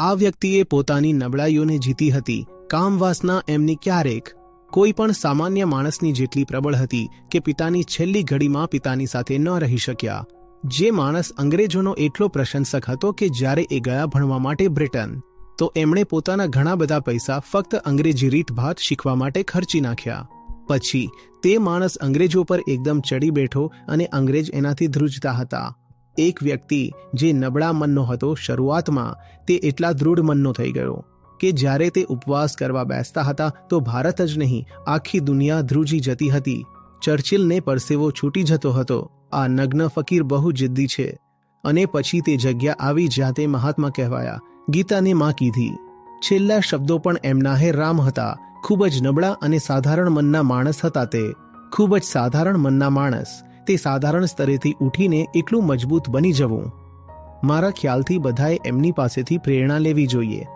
આ વ્યક્તિએ પોતાની નબળાઈઓને જીતી હતી. કામવાસના એમની ક્યારેક કોઈ પણ સામાન્ય માણસની જેટલી પ્રબળ હતી કે પિતાની છેલ્લી ઘડીમાં પિતાની સાથે ન રહી શક્યા. જે માણસ અંગ્રેજોનો એટલો પ્રશંસક હતો કે જ્યારે એ ગયા ભણવા માટે બ્રિટન, તો એમણે પોતાના ઘણા બધા પૈસા ફક્ત અંગ્રેજી રીતભાત શીખવા માટે ખર્ચી નાખ્યા. પછી તે માણસ અંગ્રેજો પર એકદમ ચડી બેઠો અને અંગ્રેજ એનાથી ધ્રુજતા હતા. એક વ્યક્તિ જે નબળા મનનો હતો, શરૂઆતમાં તે એટલા દૃઢ મનનો થઈ ગયો કે જ્યારે તે ઉપવાસ કરવા બેસતા હતા તો ભારત જ નહીં, આખી દુનિયા ધ્રુજી જતી હતી. ચર્ચિલને પરસેવો છૂટી જતો હતો. આ નગ્ન ફકીર બહુ જિદ્દી છે અને પછી તે જગ્યા આવી જ્યાં તે મહાત્મા કહેવાયા, ગીતાને માં કીધી. છેલ્લા શબ્દો પણ એમના હે રામ હતા. ખૂબ જ નબળા અને સાધારણ મનના માણસ હતા તે. ખૂબ જ સાધારણ મનના માણસ. તે સાધારણ સ્તરેથી ઉઠીને એટલું મજબૂત બની જવું. મારા ખ્યાલથી બધાએ એમની પાસેથી પ્રેરણા લેવી જોઈએ.